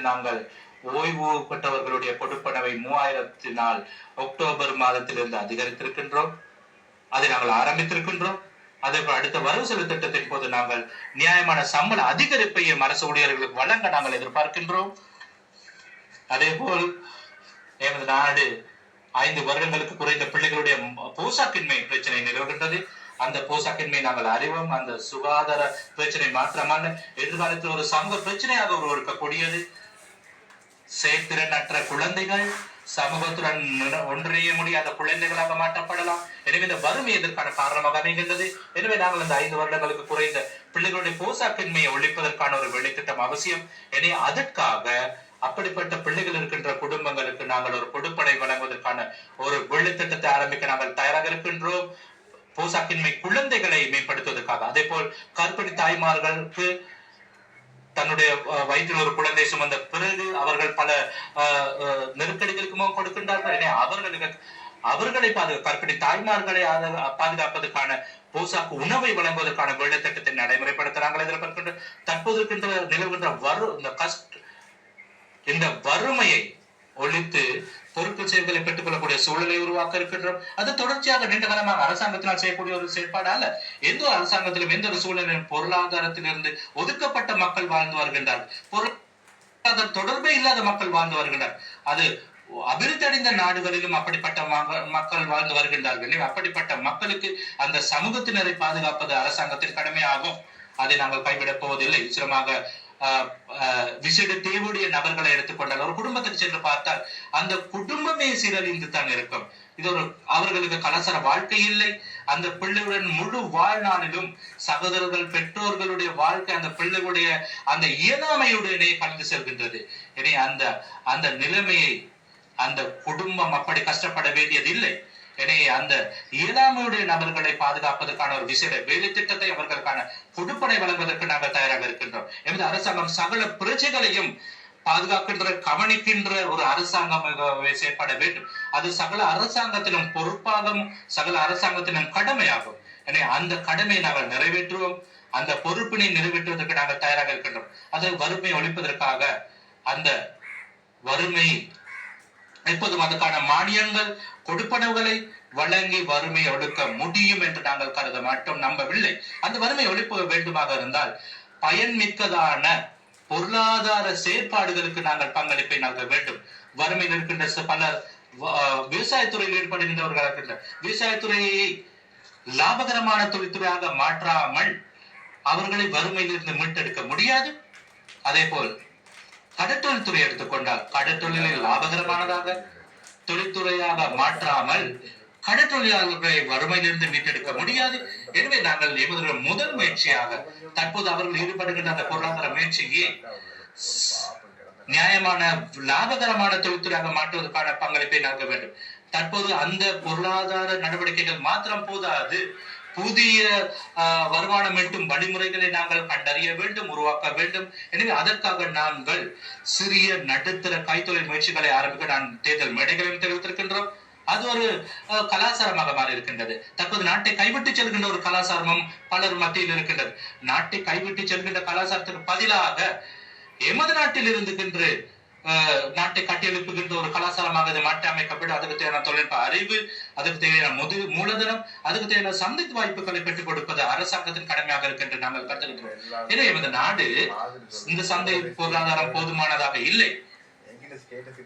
மாதத்தில் நாங்கள் ஓய்வு பெற்றவர்களுடைய கொடுப்பனவை மூவாயிரத்தி நாள் அக்டோபர் மாதத்திலிருந்து அதிகரித்திருக்கின்றோம். அதை நாங்கள் ஆரம்பித்திருக்கின்றோம். அதே அடுத்த வரவு செலவு திட்டத்தின் போது நாங்கள் நியாயமான சம்பள அதிகரிப்பையும் அரசு ஊழியர்களுக்கு வழங்க நாங்கள் எதிர்பார்க்கின்றோம். அதே போல் எமது நாடு ஐந்து வருடங்களுக்கு குறைந்த பிள்ளைகளுடைய போசாக்கின்மை பிரச்சனை நிலவுகின்றது. அந்த போசாக்கின்மை நாங்கள் அறிவோம். அந்த சுகாதார பிரச்சனை மாத்திரமல்ல எதிர்காலத்தில் ஒரு சமூக பிரச்சனையாக செயல்திறன் அற்ற குழந்தைகள் சமூகத்துடன் ஒன்றிய முடியாத குழந்தைகளாக மாற்றப்படலாம். எனவே இந்த வறுமை இதற்கான காரணமாக அமைகின்றது? எனவே நாங்கள் இந்த ஐந்து வருடங்களுக்கு குறைந்த பிள்ளைகளுடைய போசாக்கின்மையை ஒழிப்பதற்கான ஒரு வேலைத்திட்டம் அவசியம். எனவே அதற்காக அப்படிப்பட்ட பிள்ளைகள் இருக்கின்ற குடும்பங்களுக்கு நாங்கள் ஒரு கொடுப்படை வழங்குவதற்கான ஒரு வேலைத்திட்டத்தை ஆரம்பிக்க நாங்கள் தயாராக இருக்கின்றோம். போசாக்கின்மை குழந்தைகளை மேம்படுத்துவதற்காக. அதே போல் கர்ப்பிணி தாய்மார்களுக்கு தன்னுடைய வயிற்றில் ஒரு குழந்தை சுமந்த பிறகு அவர்கள் பல நெருக்கடிகளுக்குமோ கொடுக்கின்றார்கள். என அவர்களுக்கு அவர்களை பாதுகா கற்பிடி தாய்மார்களை பாதுகாப்பதற்கான போசாக்கு உணவை வழங்குவதற்கான வேலை திட்டத்தை இதில் எதிர்பார்க்கின்ற தற்போது இருக்கின்ற நிலவுகின்ற வரு இந்த கஷ்ட இந்த வறுமையை ஒழித்து பொறுப்பு செயல்களை பெற்றுக் கொள்ளக்கூடிய சூழலை உருவாக்க இருக்கின்றோம். அது தொடர்ச்சியாக நீண்ட காலமாக அரசாங்கத்தினால் செய்யக்கூடிய ஒரு செயற்பாடு அல்ல எந்த ஒரு அரசாங்கத்திலும் எந்த ஒரு சூழலிலும் பொருளாதாரத்திலிருந்து ஒதுக்கப்பட்ட மக்கள் வாழ்ந்து வருகின்றார்கள். பொருளாதார தொடர்பே இல்லாத மக்கள் வாழ்ந்து வருகின்றனர் அது அபிவிருத்தி அடைந்த நாடுகளிலும் அப்படிப்பட்ட மக்கள் வாழ்ந்து வருகின்றார்கள். அப்படிப்பட்ட மக்களுக்கு அந்த சமூகத்தினரை பாதுகாப்பது அரசாங்கத்தின் கடமையாகும். அதை நாங்கள் கைவிடப் போவதில்லை. நிச்சயமாக விசேட தேவையுடைய நபர்களை எடுத்துக்கொண்டால் ஒரு குடும்பத்துக்கு சென்று பார்த்தால் அந்த குடும்பமே சீரழிந்து தான் இருக்கும். இது ஒரு அவர்களுக்கு கலாச்சார வாழ்க்கை இல்லை. அந்த பிள்ளையுடன் முழு வாழ்நாளிலும் சகோதரர்கள் பெற்றோர்களுடைய வாழ்க்கை அந்த பிள்ளைகளுடைய அந்த இயலாமையுடனே கலந்து செல்கின்றது. எனவே அந்த அந்த நிலைமையை அந்த குடும்பம் அப்படி கஷ்டப்பட வேண்டியதில்லை. எனவே அந்த இயலாமையுடைய நபர்களை பாதுகாப்பதற்கான ஒரு விசேட வேலை திட்டத்தை அவர்களுக்கான கொடுப்பனை வழங்குவதற்கு நாங்கள் தயாராக இருக்கின்றோம். எமது அரசாங்கம் சகல பிரஜைகளையும் பாதுகாக்கின்ற கவனிக்கின்ற ஒரு அரசாங்கம் செயற்பட வேண்டும். அது சகல அரசாங்கத்திலும் பொறுப்பாகும் சகல அரசாங்கத்திலும் கடமையாகும். எனவே அந்த கடமையை நாங்கள் நிறைவேற்றுவோம். அந்த பொறுப்பினை நிறைவேற்றுவதற்கு நாங்கள் தயாராக இருக்கின்றோம். அது வறுமை ஒழிப்பதற்காக அந்த வறுமை எப்போதும் அதுக்கான மானியங்கள் கொடுப்பனவுகளை வழங்கி வறுமை ஒடுக்க முடியும் என்று நாங்கள் கருத மாட்டோம் நம்பவில்லை. அந்த வறுமை ஒழிப்பு வேண்டுமாக இருந்தால் பயன்மிக்கதான பொருளாதார செயற்பாடுகளுக்கு நாங்கள் பங்களிப்பை நல்க வேண்டும். வறுமையில் இருக்கின்ற பலர் விவசாயத்துறையில் ஈடுபடுகின்றவர்களாக இருக்கின்ற விவசாயத்துறையை லாபகரமான தொழில்துறையாக மாற்றாமல் அவர்களை வறுமையிலிருந்து மீட்டெடுக்க முடியாது. அதே போல் கடற்றொழில் துறை எடுத்துக்கொண்டால் கடற்றொழிலை லாபகரமானதாக தொழில்துறையாக மாற்றாமல் கடற்றொழிலாளர்களை வறுமையிலிருந்து மீட்டெடுக்க முடியாது. எனவே நாங்கள் எமது முதல் முயற்சியாக தற்போது அவர்கள் ஈடுபடுகின்ற அந்த பொருளாதார முயற்சியை நியாயமான லாபகரமான தொழில்துறையாக மாற்றுவதற்கான பங்களிப்பை நல்க வேண்டும். தற்போது அந்த பொருளாதார நடவடிக்கைகள் மாத்திரம் போதாது. புதிய வருமானம் ஈட்டும் வழிமுறைகளை நாங்கள் கண்டறிய வேண்டும் உருவாக்க வேண்டும். எனவே அதற்காக நாங்கள் சிறிய நடுத்தர கைத்தொழில் முயற்சிகளை ஆரம்பிக்க நான் தேர்தல் மேடைகளில் தெரிவித்திருக்கின்றோம். அது ஒரு அஹ், கலாச்சாரமாக மாறி இருக்கின்றது தற்போது நாட்டை கைவிட்டு செல்கின்ற ஒரு கலாச்சாரமும் பலர் மத்தியில் இருக்கின்றது. நாட்டை கைவிட்டு செல்கின்ற கலாச்சாரத்துக்கு பதிலாக எமது நாட்டில் இருந்துகின்ற நாட்டை கட்டியெழுப்புகின்ற ஒரு கலாச்சாரமாக இது மாற்றி அமைக்கப்பட்டு அதுக்கு தேவையான தொழில்நுட்ப அறிவு அதுக்கு தேவையான முது மூலதனம் அதுக்கு தேவையான சந்தித்து வாய்ப்புகளை பெற்றுக் கொடுப்பது அரசாங்கத்தின் கடமையாக இருக்கின்ற நாங்கள் கருதுகின்றோம். எனவே எமது நாடு இந்த சந்தை பொருளாதாரம் போதுமானதாக இல்லை.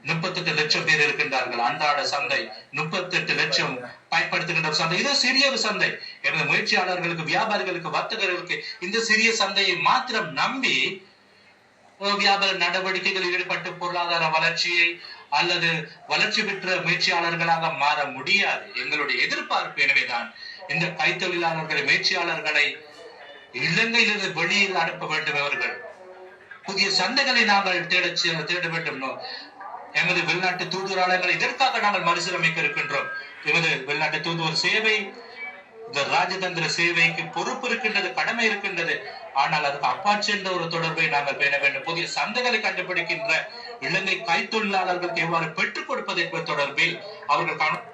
முப்பத்தெட்டு லட்சம் பேர் இருக்கின்றார்கள் அன்றாட சந்தை. முப்பத்தெட்டு லட்சம் பயன்படுத்துகின்ற சந்தை. இது சிறிய ஒரு சந்தை. எனது முயற்சியாளர்களுக்கு வியாபாரிகளுக்கு வர்த்தகர்களுக்கு இந்த சிறிய சந்தையை மாத்திரம் நம்பி வியாபார நடவடிக்கைகளில் ஈடுபட்டு பொருளாதார வளர்ச்சியை அல்லது வளர்ச்சி பெற்ற முயற்சியாளர்களாக மாற முடியாது. எங்களுடைய எதிர்பார்ப்பு எனவேதான் இந்த கைத்தொழிலாளர்கள் முயற்சியாளர்களை இலங்கையிலிருந்து வெளியில் அனுப்ப வேண்டும் அவர்கள். புதிய சந்தைகளை நாங்கள் தேட தேட வேண்டும். எமது வெளிநாட்டு தூதுவராளர்களை இதற்காக நாங்கள் மறுசீரமைக்க இருக்கின்றோம். எமது வெளிநாட்டு தூதுவர் சேவை இந்த ராஜதந்திர சேவைக்கு பொறுப்பு இருக்கின்றது கடமை இருக்கின்றது. ஆனால் அதுக்கு அப்பா சென்ற ஒரு தொடர்பை நாங்கள் பேண வேண்டும். புதிய சந்தைகளை கண்டுபிடிக்கின்ற இலங்கை கைத்தொழிலாளர்களுக்கு எவ்வாறு பெற்றுக் கொடுப்பது என்பது தொடர்பில் அவர்கள் காணும்